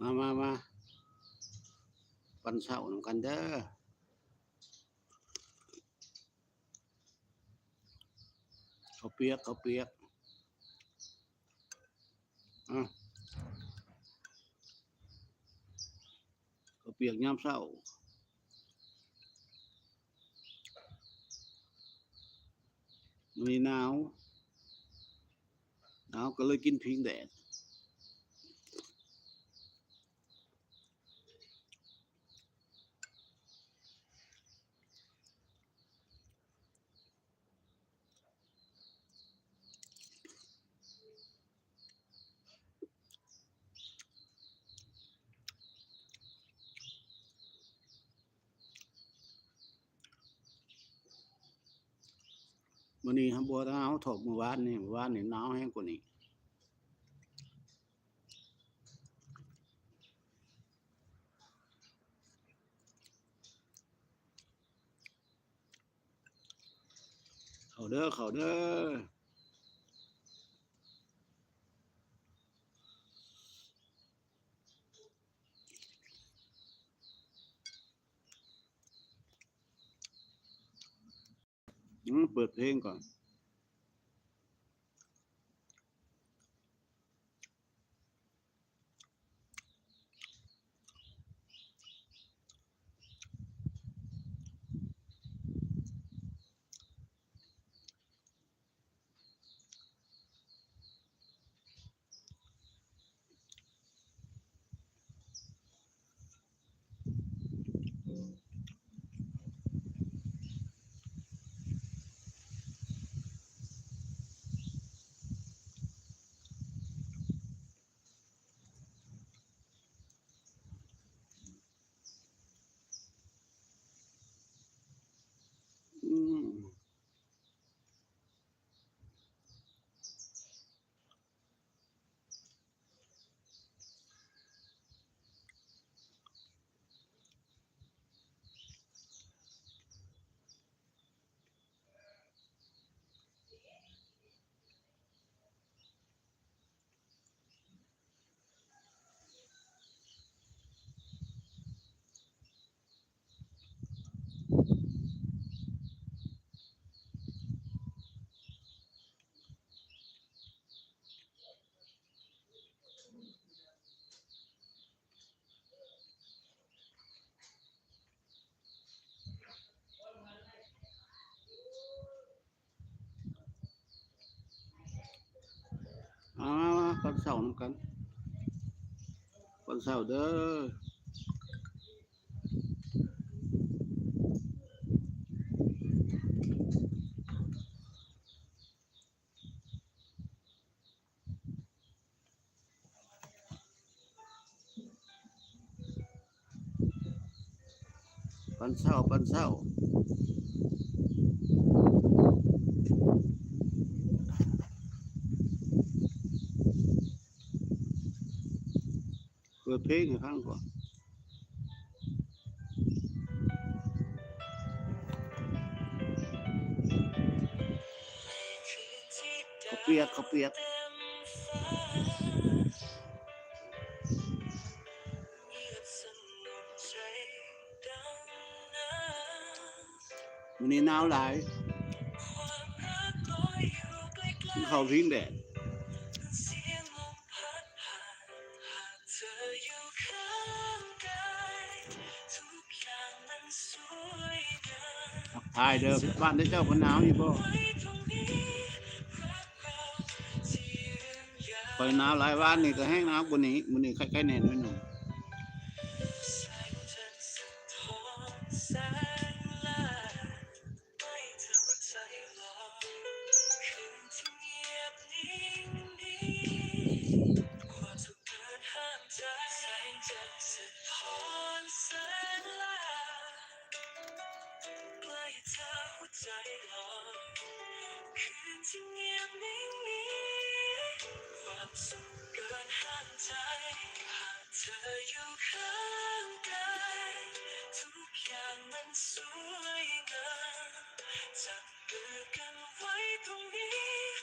มามามาปันเสาร์นำกันเด้อเขาวเปียกเขาวเปียกอะเขาวเปียกยามเช้ามีหนาวหนาวก็เลยกินพิงแดด มื่อนี้ครับบัวหนาวถกเมื่อวานนี่เมื่อวานนี่หนาวแห้งกว่านี้เขาเด้อเขาเด้ออืม เปิดเพลงก่อน อืมเอามามาปัน เสาร์นำกันปันเสาร์เด้อปันเสาร์ปันเสา ร์เปิดเพลงให้ฟังก่อน ขาเปียกเขาเปียกวันนี้หนาวหลายกินข้าวพิงแดดทักทายเด้อบ้านได้เจ้าคนหนาวอยู่บ่คอยหนาวหลายวันนี่ก็แห้งหนาวกว่านี้มื้อนี้ใกล้ๆแน่น้อยหนึ่ง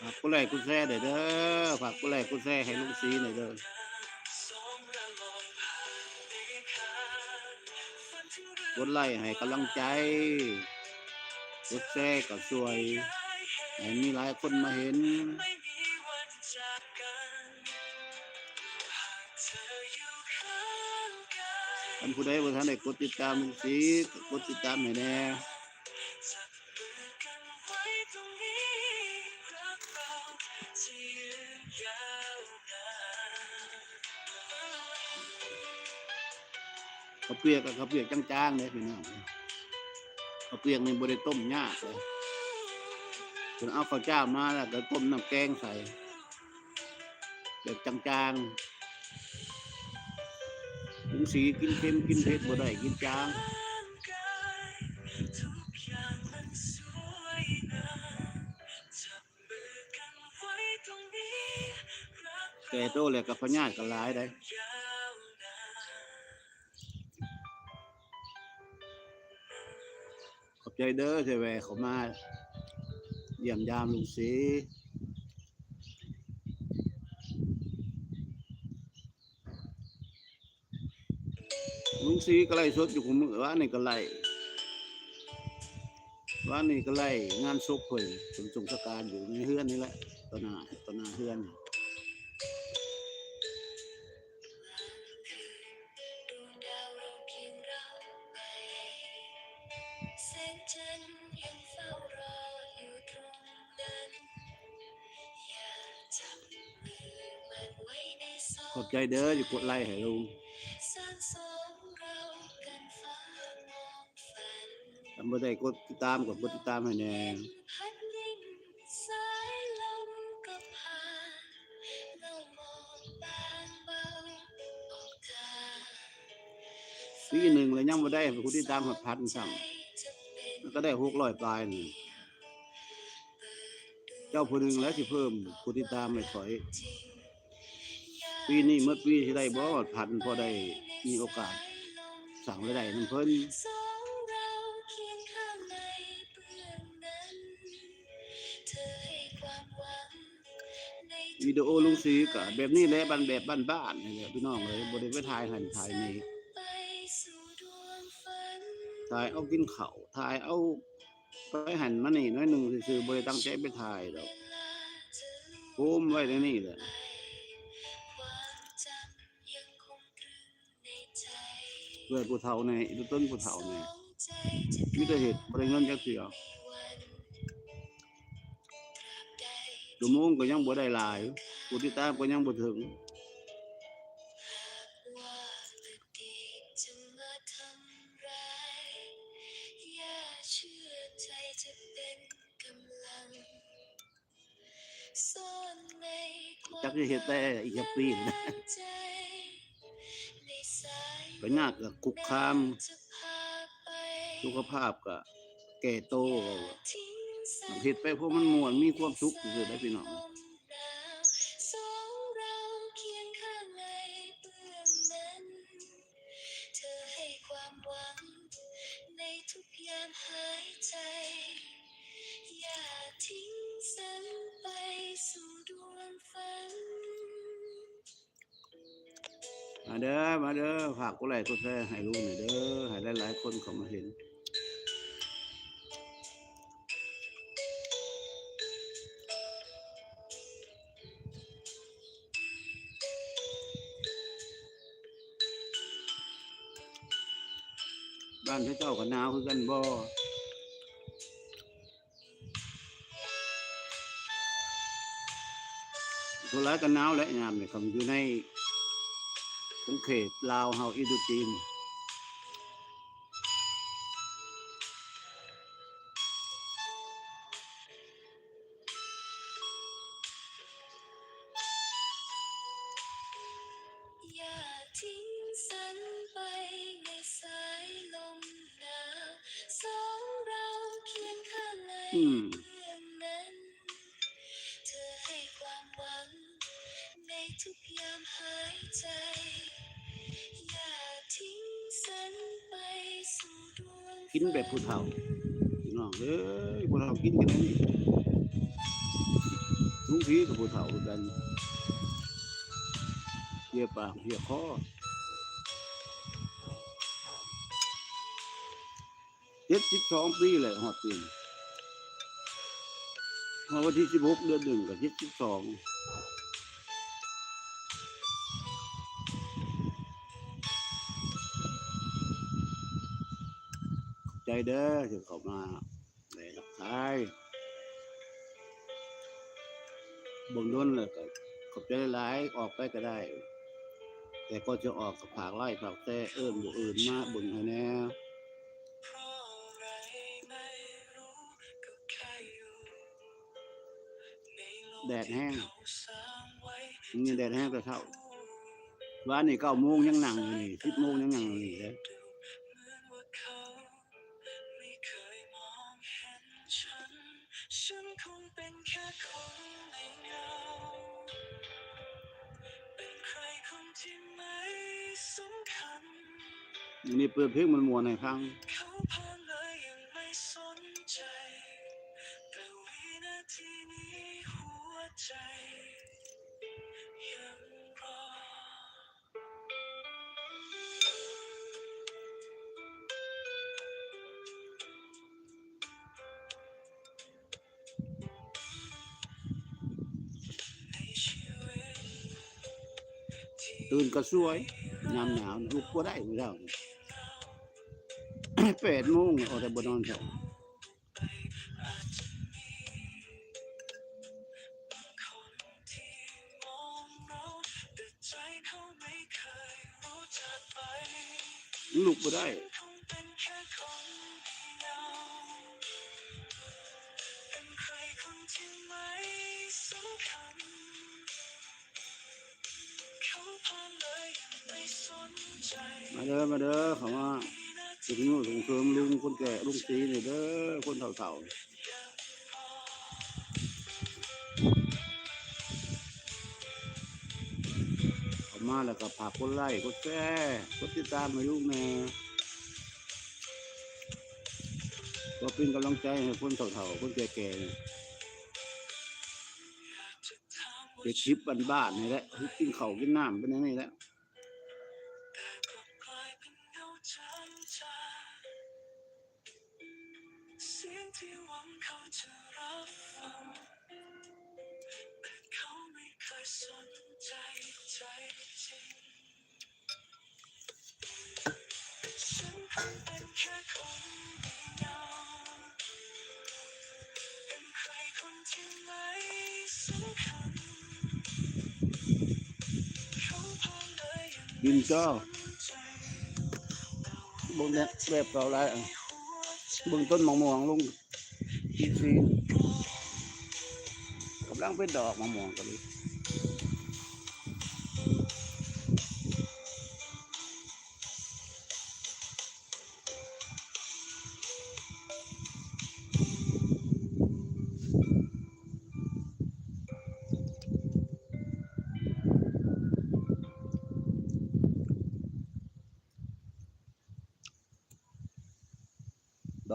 ฝากกูไลกูแซ่หน่อยเด้อฝากกูไลกูแซ่ให้ลุงซีหน่อยเด้อกดไลค์ให้กำลังใจกดแชร์ก็สวยให้มีหลายคนมาเห็นท่านผู้ใดบ่ทันได้กดติดตามลุงสีก็กดติดตามให้แน่ เปียกกับข้าวเปียกจางๆเลยพี่น้องข้าวเปียกนี่บ่ได้ต้มยากเลยเพิ่นเอาข้าวเจ้ามาแล้วก็ต้มน้ำแกงใส่แบบจางๆลุงสีกินเค็มกินเผ็ดบ่ได้กินจางแก่โตแล้วกับพญาติก็หลายได้ ใจเด้อเสแหวเขามาเยี่ยมยามลุงศรีลุงศรีก็ไล่สดอยู่คุมือว่านี่ก็ไล่ว่านี่ก็ไล่งานศพเพิ่นสมสงสการอยู่ในเฮือนนี่แหละตนาตนาเฮือน แสงจันทร์ยังเฝ้ารออยู่ตรงนั้น อย่าจับมือมันไว้ในสอขอบใจเด้ออยู่กดไล่ให้ลุงสร้างสองเรากันฟ้ามองฝันทำบ่ได้กดติดตามกดกดติดตามให้แน่พัดยิ่งสายลมก็ผ่านเรามองบางเบาออกทางปีหนึ่งเลยยังบ่ได้กดติดตามหดพันสั่งจะเป็นมัน ก็ได้หกร้อยปลายนี่เจ้าผู้หนึ่งแล้วสิเพิ่มกดติดตามให้ถอย ปีนี้เมื่อปีที่ได้บ่พันพอได้มีโอกาส สั่งรายได้นํเพิ่นสองเราเคียงข้างในวิดีโอลุงสีก็แบบนี้แหละบ้านแบบบ้านๆนี่แหละพี่น้องเลยบ่ได้ไปถ่ายหันถ่ายนี่ ถ่ายเอากินเข้าถ่ายเอาไปหันมานี่น้อยหนึ่งซื่อๆบ่ได้ตั้งใจไปถ่ายดอกพุ้มไว้ในนี่แหละเพื่อผู้เฒ่าในดูต้นผู้เฒ่าสอนี่งใจจะมีแต่เฮ็ดบ่ได้เงินจักเทื่อมีวันตราบใดชั่วโมงก็ยังบ่ได้หลายผู้ติดตามก็ยังบ่ถึง จักจะเฮ็ดแต่อีกจักปีนะใจในสายก็ยากก็คุกคาม สุขภาพก็แก่โตก็ทิ้งสัเฮ็ดไปเพราะมันม่วนมีความสุขคือได้พี่น้อง กกดไลค์กดแชร์ให้ลุงหน่อยเด้อให้หลายๆคนเขามาเห็นบ้านพระเจ้าก็หนาวคือกันบ่ทุรายก็หนาวและยามนี่ยคำอยู่ใน ของเขตลาวเฮาอินโดจีน เหี้ยปากเหี้ยคอเจ็ดสิบสองปีเลยหอดปีมาวันที่สิบหกเดือนหนึ่งกับเจ็ดสิบสองใจเด้อถึงเขามาในหลับทายบงด้นเลยก็ขอบใจหลายออกไปก็ได้ แต่ก็จะออกกับผากไล่ผากแต่เอิ่มอยู่อื่นมาเบึงให้แน่แดดแห้งนี่แดดแห้งแต่เท่าว่านี่เก้าโมงยังหนังอยู่นี่สิบโมงยังหนังอยู่นี่เลยฉันคงเป็นแค่คนในเงา นี่เปิดเพลงมันมวนให้ฟังเขาพาเลยยังไม่สนใจแต่วินาทีนี้หัวใจยังรอในชีวิตที่ตื่นก็สวยยามหนาวลุกก็ได้ไม่ได้ แปดโมงออกแต่บนนอนเถอะอาจจะมีบางคนที่มองเราแต่ใจเขาไม่เคยรู้จักไปลุกก็ได้ อคนเฒ่าๆเขามาแล้วก็พากคนไล่คนแก่คนติดตามให้ลูกแม่ก็เป็นกำลังใจให้คนเฒ่าๆคนแก่ๆนี่เด็กชิปบ้านๆนี่แหละกินเข้ากินน้ำเป็นอย่างนี้แหละแต่กลับ สียงที่หวังเขาจะรับฟังแต่เขาไม่เคยสนใจใจจริงฉันคงเป็นแค่คนเดียวเป็นใครคนที่ไม่สำคัญเขาพาเลยยังยินเจ้าใจบิ่งเนี่ยแบบเก่าไรอะ เบื้องต้นมะม่วงลงทีซีกำลังเป็นดอกมะม่วงกันเ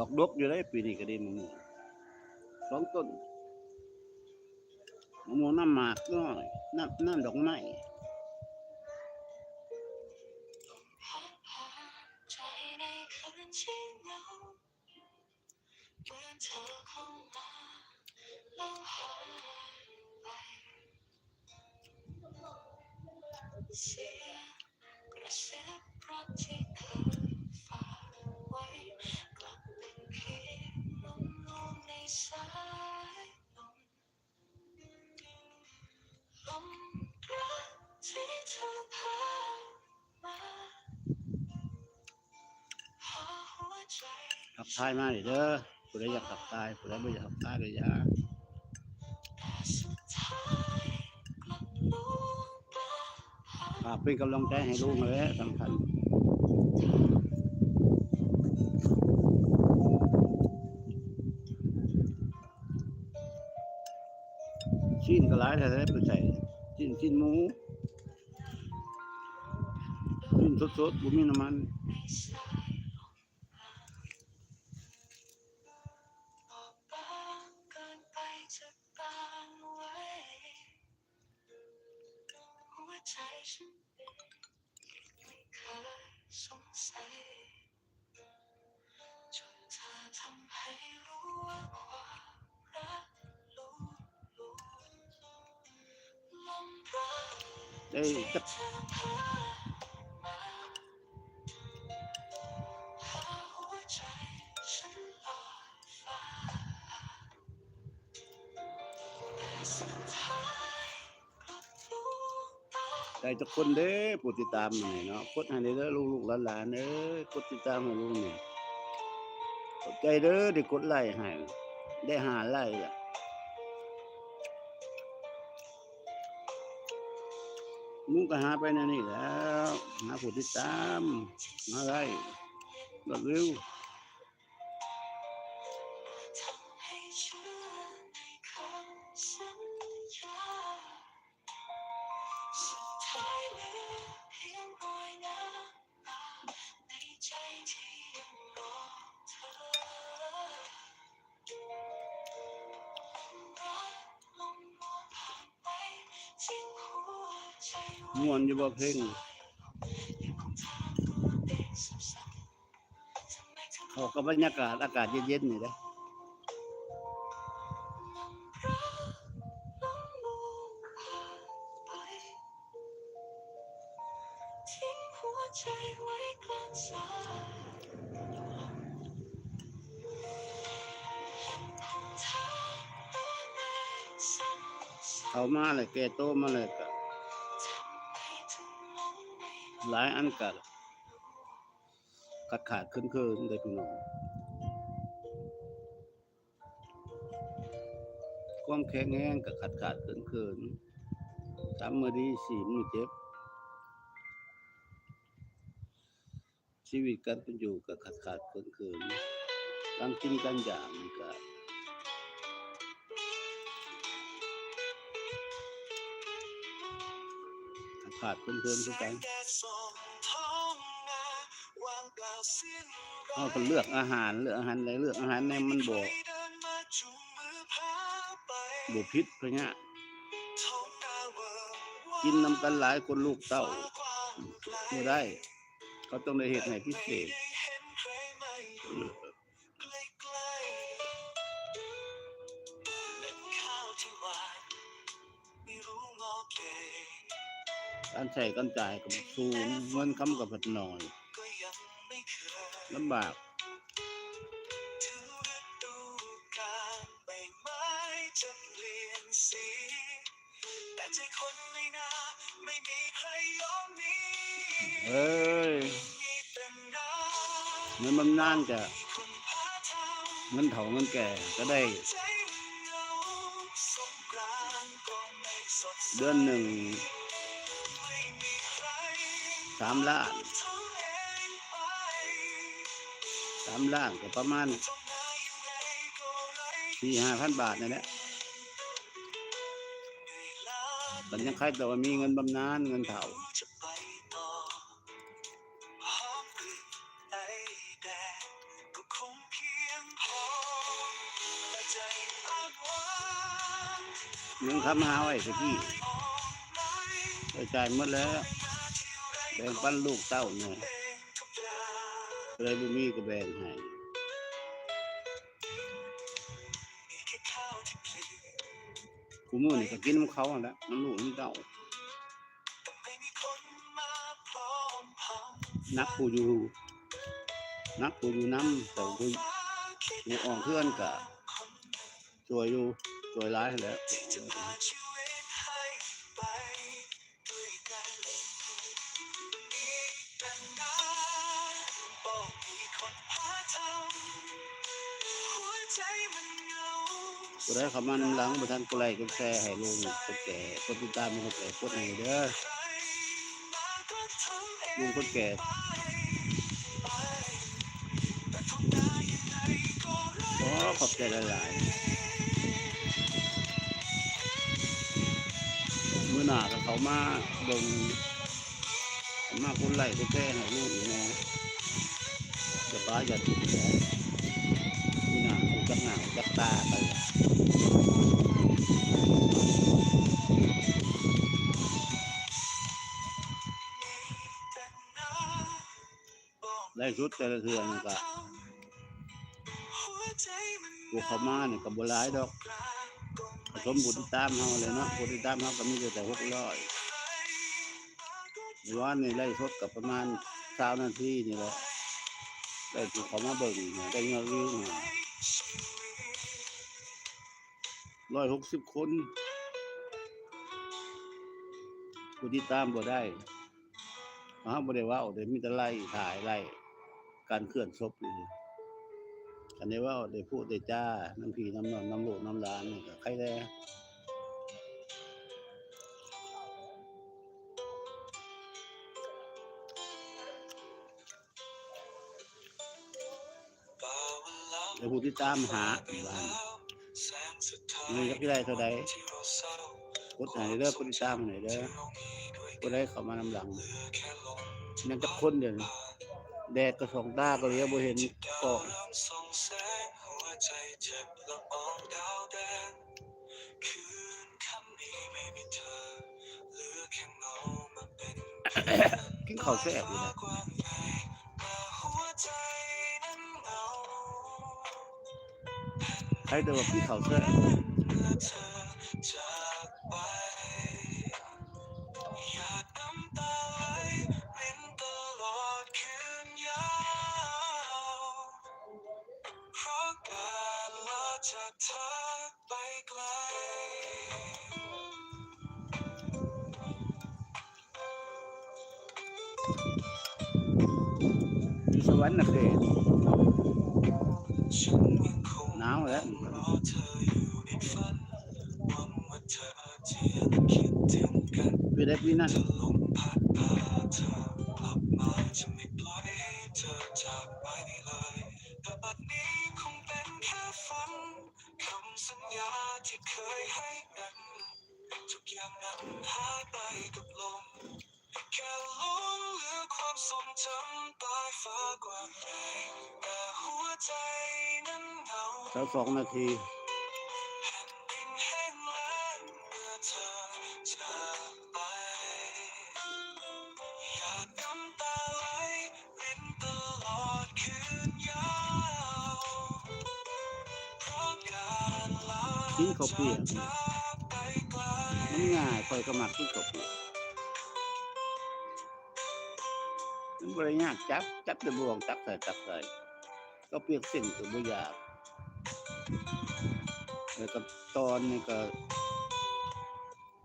อกดกอยู่ได้ปีนี้ก็ดีมะม่วงสองต้นมะม่วงน้ำหมากน้อยน้ำน้ำดอกไม้ ทายมาเด้อผู้ใดอยากทักทายผู้ใดไม่อยากทักทายก็อยาแต่สุดท้ายาหาฝากเป็นกำลังใจให้ลูกนะแหละสำคัญชิ้นก็หลายแต่ได้ไปใส่ชิ้นชิ้นหมูชิ้นสดๆบุมีน้ำมัน เธอพามาหาหัวใจฉันลอยฟ้าแต่สุดท้ายกลับรู้ตาได้จักคนเด้ผู้ติดตามหน่อยเนาะกดให้เด้อลูกๆหลานๆเด้อกดติดตามให้ลุงหน่อยใจเด้อที่กดไลค์ให้ได้หาไลค์อะ มุงก็หาไปนั่นนี่แล้ว หาผู้ติดตามมาได้รวดเร็ว ม่วนอยู่บ่เพลงยังคงถามตัวเองซ้ำๆทำไมถึงเขากับบรรยากาศอากาศเย็นๆนี่เด้อเองซ้ำๆเขามาเลยแกโตมาเลยก็ หลายอันก็ขาดขาดๆคืนคืนๆเลยพี่น้องความแข็งแรงก็ขาดขาดคืนคืนๆสามมือดีสี่มือเจ็บ ชีวิตการเป็นอยู่ก็ขาดขาดคืนคืนๆการกินการอย่างนี่ก็ขาดขาดคืนคืนๆคือกัน เราก็เลือกอาหารเลือกอาหารอะไรเลือกอาหารในมันบอกเดินมาจูงมือพาไปบพิษเพราะเนี้ยกินน้ำกันหลายคนลูกเต้าไม่ได้ เขาต้องได้เหตุให้พิเศษการใช้การจ่ายกับสูงเงินคำกับผัดหน่อย ลำบากถึงฤดูกาลใบไม้จะเปลี่ยนสีแต่ใจคนในนาไม่มีใครยอมหนีเอ้ยมีแต่น้เงินบำนาญจะำมีคนพาทำเงินเถาเงินแก่ก็ได้ใจเหงาสงกรานต์ก็ไม่สดใสเดือนหนึ่งไม่มีใครสามล้านามล้านก็ประมาณสี่ห้าพันบาทนั่นแหละเหนื่อยล้าแต่ยังใครแต่ว่ามีเงินบำนาญเงินเถารู้จะไปต่อหอมกลิ่นคงเพียงพอแต่ใจอ้างว้างยังคำหาไว้สักที่ไปจ่ายหมดแล้วแบ่งปันลูกเต้าเนี่ย เลยบุมีก็แบ่งให้ค่ข้าวที่เพลียกูมือนี่ก็กินน้ำเขาแล้วมันลูกมันเต้าแต่ไม่มีคนมาพร้อมพังนักกูอยู่นักกูอยู่น้ำแต่กูกูอ่อนเพื่อนกะช่วยอยู่ช่วยร้ายแล้ว กูได้เขามานหลังประทันกูไล่กูแชร์ให้ลุงคนแก่คนติดตามมันคนแก่คนไหนเด้อใครมาก็ทำเองลุงคนแก่ไปไปแต่ทำได้ยังไงก็ไร้ขอขอบใจหลายๆมื่อหน้าก็เขามาเบิ่งมาคนไล่กูแชร์ให้ลุงอีกแน่จะป้าอย่าติดแผลมื่ กูจักหน้าจักตาไปได้ชุดแต่ละเทือนก็หัใจมันพวกเขามาเนี่ยกับโบราณดอกสมบุตรตามเฮาเลยเนาะบุตรตามเฮาก็มีแต่หกร้อยวันนี้ไล่สดกับประมาณสามนาทีนี่แหละได้พวกเขามาเบิ่งเนี่ยได้ยอดวิว ร้อยหกสิบคนผู้ที่ตามบ่ได้เฮาบ่ได้ว่าเดี๋ยวมีแต่ไล่ถ่ายไล่การเคลื่อนศพอยู่อันนี้ว่าเด้พูดเด้จ้าน้ำพีน้ำนอนน้ำโลน้ำลานนี่ก็ใครได้ ผู้ที่ตามหาบ้านมีจักที่ได้เท่าใดกดไหนเด้อผู้ที่ตามไหนเด้อผู้ใดเข้ามานำหลังนั่นจะคนเดียวนี้แดดก็สองตาก็เลี้ยวบ่เห็นกล้องส่องแสงหัวใจเจ็บละอองดาวแดงคืนค่ำนี้ไม่มีเธอเหลือแค่เงามาเป็นกินข้าวแซ่บอยู่นะ ใช้เธอจากไปหยาดน้ำตาไหลรินตลอเพราะการลาจากเธอไปไกลอยู่สวรรค์นะเขตฉันยังคง ห นาวแล้วรอเธออยู่ในฝันหวังว่าเธอจะยังคิดถึงกันไปได้ปีนั้นจะลมพัดพาเธอกลับมาจะไม่ปล่อยให้เธอจากไปเลยแต่บัดนี้คงเป็นแค่ฝันคำสัญญาที่เคยให้กันทุกอย่างนั้นหายไปกับลม แค่หลงเหลือความทรงจำต้ฟ้ากว้าใหญ่แต่หัวใจนั้นเหงาแล้วสองนาทีแผ่นดินแห้งแล้งเมื่อเธอจากไปหยาดน้ำตาไหลรินตลอดคืนยาวเพราะการลากินข้าเปียกจากไปไกลมันง่ายคอยก็มักกินข้าวเปีย มันบริยากจับ จับแต่บวงจับใส่จับใส่ก็เปียกเส้นตัวบ่ยากแล้วก็ตอนนี่ก็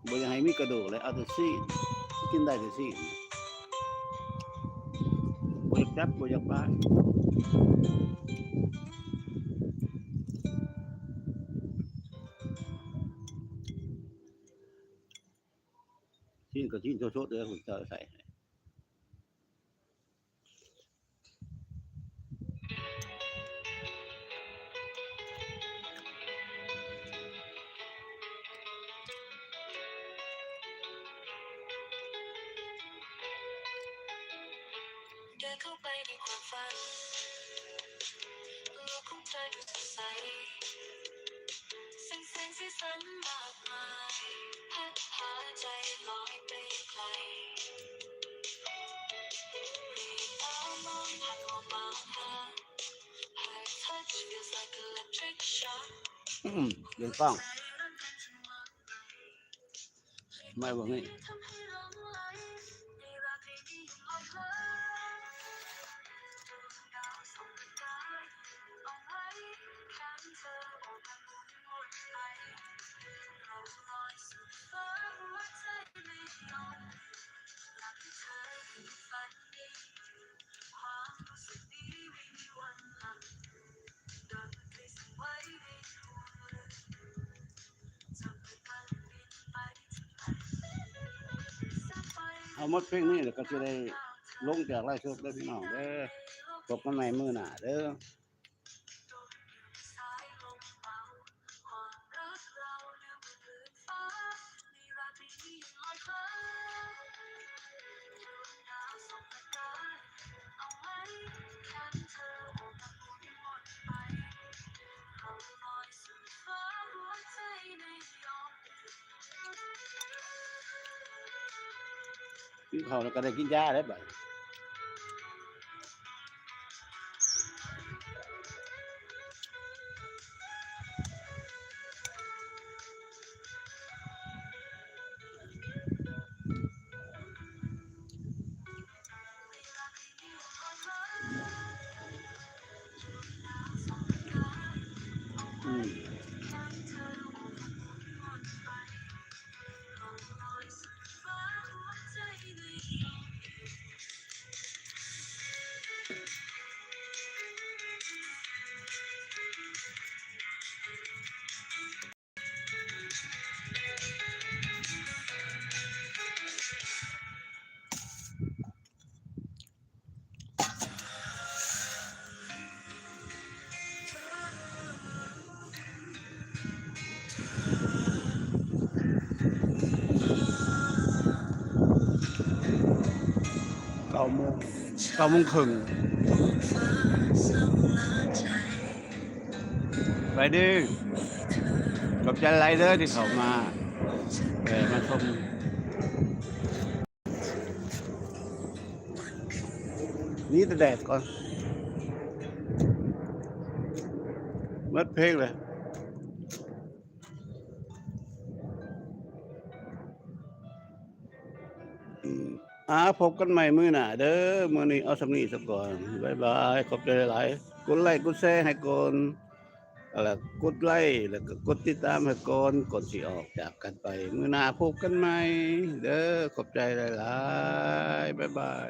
บ่อยากให้มีกระดูกเลยเอาแต่ซีนกินได้แต่ซีนบ่อยากจับบ่อยากปาซีนก็ซีนโชดๆเลยผมจะใส่ให้ ฝันโลกของเธอดูสดใสแสงแสงสีสันมากมายพัดพาใจลอยไปไกลรีบตามองผ่านเข้ามาหา Her touch feels like electric shock อื้อหือเดินกล้องไม่บอกนี่ เอาหมดเพลงนี้แล้วก็จะได้ลงจากไร่ชดได้พี่น้องเด้อตกกันใหม่มือหน้าเด้อ กินข้าวแล้วก็ได้กินยาได้บ่าโมงเก้าโมงครึ่งไปดิขอบใจไรเดอร์ที่เขามาเออมาชมนี่แต่แดดก่อนมัดเพลงเลย อาพบกันใหม่มื้อหน้าเด้อมื้อนี้เอาสำนี้ซะก่อนบ๊ายบายขอบใจหลายๆกดไลค์กดแชร์ให้ก่อนอะไรกดไลค์แล้วก็กดติดตามให้ก่อนก่อนสิออกจากกันไปมื้อหน้าพบกันใหม่เด้อขอบใจหลายๆบ๊ายบาย